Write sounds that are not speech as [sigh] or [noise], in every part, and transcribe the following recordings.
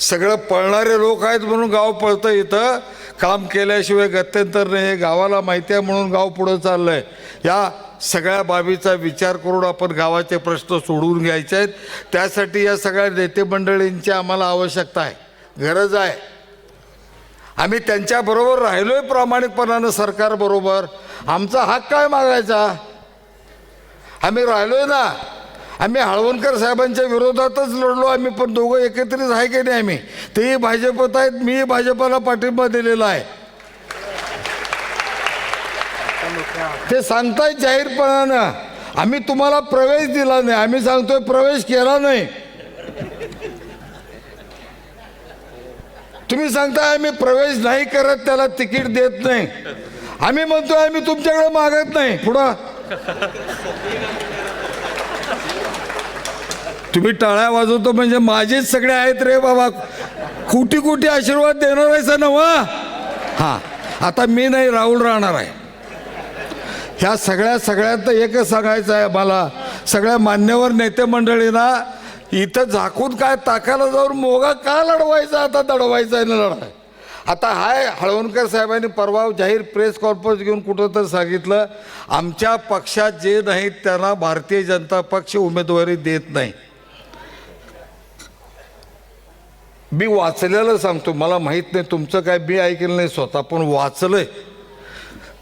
सगळं पळणारे लोक आहेत म्हणून गाव पळतं इथं. काम केल्याशिवाय गत्यंतर नाही. हे गावाला माहिती आहे म्हणून गाव पुढं चाललं आहे या सगळ्या बाबीचा विचार करून आपण गावाचे प्रश्न सोडवून घ्यायचे आहेत. त्यासाठी या सगळ्या नेते मंडळींची आम्हाला आवश्यकता आहे. गरज आहे. आम्ही त्यांच्याबरोबर राहिलोय प्रामाणिकपणानं सरकारबरोबर आमचा हक्क काय मागायचा. आम्ही राहिलोय ना. आम्ही हळवणकर साहेबांच्या विरोधातच लढलो आम्ही पण दोघं एकत्रित आहे की नाही आम्ही? तेही भाजपत आहेत मी भाजपाला पाठिंबा दिलेला आहे. ते सांगताय जाहीरपणानं. आम्ही तुम्हाला प्रवेश दिला नाही आम्ही सांगतोय प्रवेश केला नाही. तुम्ही सांगताय आम्ही प्रवेश नाही करत त्याला तिकीट देत नाही. आम्ही म्हणतोय आम्ही तुमच्याकडे मागत नाही. पुढं. तुम्ही टाळ्या वाजवतो म्हणजे माझेच सगळे आहेत रे बाबा. कुठे कुठे आशीर्वाद देणार आहे नवा? हां आता मी नाही राहुल राहणार आहे. ह्या सगळ्या सगळ्यात एकच सांगायचं आहे मला सगळ्या मान्यवर नेते मंडळींना इथं झाकून काय ताकायला जाऊन मोगा का लढवायचा? आता दडवायचा आहे ना लढाय आता हाय हळवणकर साहेबांनी परवा जाहीर प्रेस कॉन्फरन्स घेऊन कुठं तर सांगितलं आमच्या पक्षात जे नाहीत त्यांना भारतीय जनता पक्ष उमेदवारी देत नाही. मी वाचलेलं सांगतो. मला माहीत नाही तुमचं काय मी ऐकलं नाही स्वतः पण वाचलंय.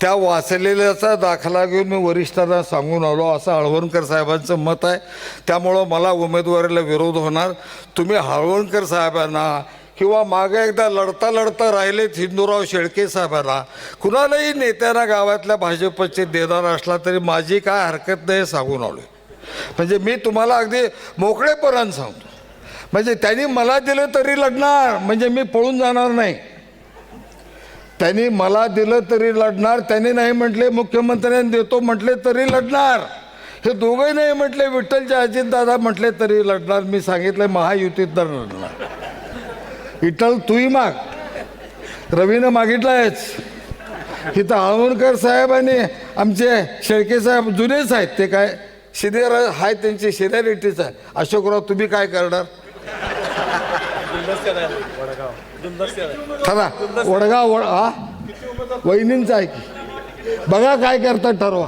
त्या वाचलेल्याचा दाखला घेऊन मी वरिष्ठांना सांगून आलो. असं हळवणकर साहेबांचं मत आहे. त्यामुळं मला उमेदवारीला विरोध होणार. तुम्ही हळवणकर साहेबांना किंवा मागे एकदा लढता लढता राहिलेत हिंदूराव शेळके साहेबांना कुणालाही नेत्यांना गावातल्या भाजपचे देणार असला तरी माझी काय हरकत नाही हे सांगून आलो म्हणजे मी तुम्हाला अगदी मोकळेपणानं सांगतो. म्हणजे त्यांनी मला दिलं तरी लढणार म्हणजे मी पळून जाणार नाही. त्यांनी मला दिलं तरी लढणार त्यांनी नाही म्हटले मुख्यमंत्र्यांनी देतो म्हटले तरी लढणार. हे दोघंही नाही म्हटले विठ्ठलचे अजितदादा म्हटले तरी लढणार. मी सांगितलं महायुतीत तर लढणार. विठ्ठल तूही माग. रवीनं मागितलायच. इथं आळवणकर साहेब आणि आमचे शेळके साहेब जुनेच आहेत. ते काय सिनियर आहे त्यांची सिनियरिटीच आहे अशोकराव तुम्ही काय करणार? ठरा वडगाव वड हा? वहिनींचा आहे की? बघा काय करतात ठरवा.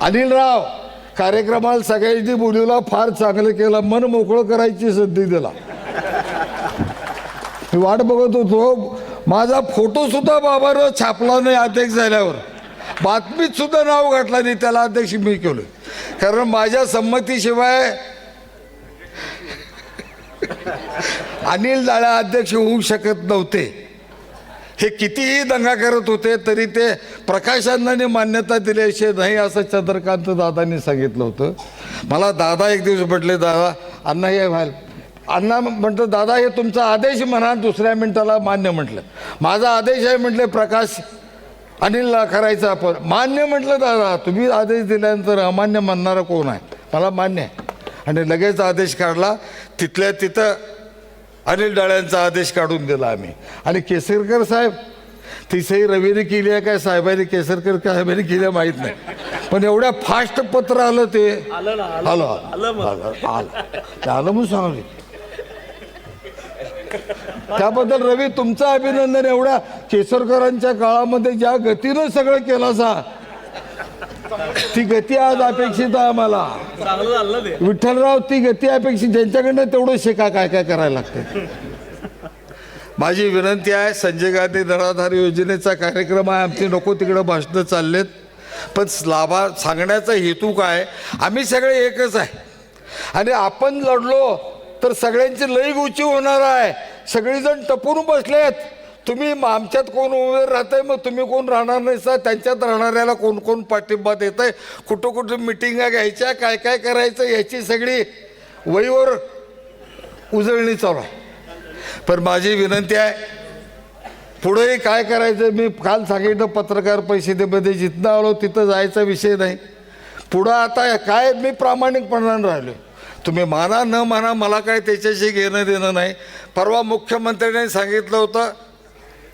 अनिलराव कार्यक्रमाला सगळ्यांची बोलीला फार चांगलं केलं. मन मोकळं करायची संधी दिला. मी वाट बघत होतो. माझा फोटो सुद्धा बाबानं छापला नाही अध्यक्ष झाल्यावर. बातमीत सुद्धा नाव घातलं नाही. त्याला अध्यक्ष मी केलं कारण माझ्या संमतीशिवाय [laughs] अनिल दाळा अध्यक्ष होऊ शकत नव्हते. हे कितीही दंगा करत होते तरी ते प्रकाशांनी मान्यता दिल्याशिवाय नाही असं चंद्रकांत दादांनी सांगितलं होतं. मला दादा एक दिवस म्हटले दादा अण्णा हे व्हाल अण्णा म्हटलं दादा हे तुमचा आदेश म्हणा दुसऱ्या मिनिटाला मान्य म्हटलं. माझा आदेश आहे म्हटले प्रकाश अनिलला करायचं आपण. मान्य म्हटलं दादा तुम्ही आदेश दिल्यानंतर अमान्य म्हणणारा कोण आहे? मला मान्य आहे. आणि लगेच आदेश काढला. तिथल्या तिथं अनिल डाळ्यांचा आदेश काढून दिला आम्ही. आणि केसरकर साहेब ती सही रवीने केली आहे काय साहेबांनी केसरकर साहेबांनी केली माहीत नाही. पण एवढ्या फास्ट पत्र आलं ते. आलं आलं. आलं आलं. म्हणून सांगले. त्याबद्दल रवी तुमचं अभिनंदन एवढ्या केसरकरांच्या काळामध्ये ज्या गतीनं सगळं केलं सा ती गती आज अपेक्षित आहे आम्हाला. चांगलं झालं ना ते. विठ्ठलराव ती गती अपेक्षित ज्यांच्याकडनं तेवढं शिका काय काय करायला लागतं. माझी विनंती आहे संजय गांधी निराधार योजनेचा कार्यक्रम आहे आमची नको तिकडं भाषणं चाललेत. पण लाभा सांगण्याचा हेतू काय? आम्ही सगळे एकच आहे. आणि आपण लढलो तर सगळ्यांची लई गुची होणार आहे. सगळीजण टपून बसलेत. तुम्ही आमच्यात कोण उभे राहतंय मग तुम्ही कोण राहणार नाही सर त्यांच्यात राहणाऱ्याला कोण कोण पाठिंबा देत आहे कुठं कुठं मिटिंगा घ्यायच्या काय काय करायचं याची सगळी वहीवर उजळणी चालू आहे. पण माझी विनंती आहे पुढेही काय करायचं मी काल सांगितलं पत्रकार परिषदेमध्ये जिथं आलो तिथं जायचा विषय नाही. पुढं आता काय मी प्रामाणिकपणानं राहिलो. तुम्ही माना न माना मला काय त्याच्याशी घेणं देणं नाही. परवा मुख्यमंत्र्यांनी सांगितलं होतं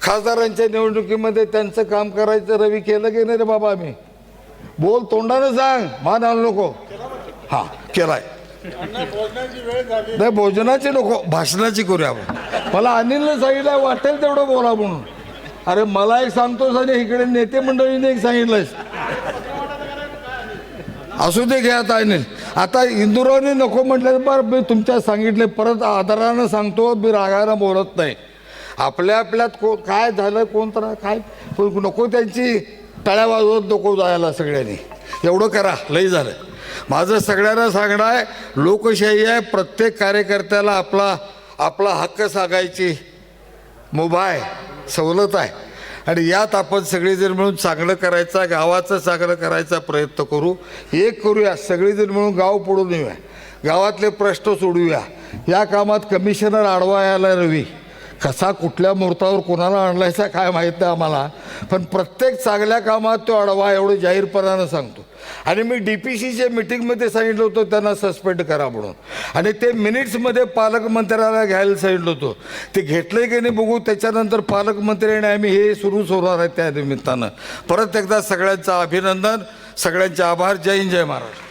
खासदारांच्या निवडणुकीमध्ये त्यांचं काम करायचं रवी केलं की नाही रे बाबा आम्ही? बोल तोंडानं सांग मान आलो नको. हा केलाय. नाही भोजनाची नको भाषणाची करूया आपण. मला अनिलनं सांगितलं वाटेल तेवढं बोला म्हणून. अरे मला एक सांगतोस आणि इकडे नेते मंडळीने एक सांगितलंस असू दे घ्या आता अनिल. आता इंदुरावने नको म्हटलं बरं मी तुमच्या सांगितले परत आदरानं सांगतो मी रागानं बोलत नाही. आपल्या आपल्यात को काय झालं कोण तर काय नको त्यांची टाळ्या वाजवत नको जायला सगळ्यांनी. एवढं करा. लई झालं. माझं सगळ्यांना सांगणं आहे लोकशाही आहे प्रत्येक कार्यकर्त्याला आपला आपला हक्क सांगायची मुभा आहे सवलत आहे. आणि यात आपण सगळेजण मिळून चांगलं करायचा गावाचं चांगलं करायचा प्रयत्न करू. एक करूया सगळेजण मिळून गाव पडून येऊया गावातले प्रश्न सोडूया. या कामात कमिशनर आडवा यायला रवी. कसा कुठल्या मुहूर्तावर कोणाला आणलायचा काय माहीत नाही आम्हाला. पण प्रत्येक चांगल्या कामात तो अडवा एवढं जाहीरपणानं सांगतो. आणि मी डी पी सीच्या मिटिंगमध्ये सांगितलं होतं त्यांना सस्पेंड करा म्हणून. आणि ते मिनिट्समध्ये पालकमंत्र्याला घ्यायला सांगितलं होतं. ते घेतलं की नाही बघू त्याच्यानंतर पालकमंत्री आणि आम्ही हे सुरूच होणार आहे त्या निमित्तानं. परत एकदा सगळ्यांचं अभिनंदन सगळ्यांचे आभार. जय हिंद जय महाराष्ट्र.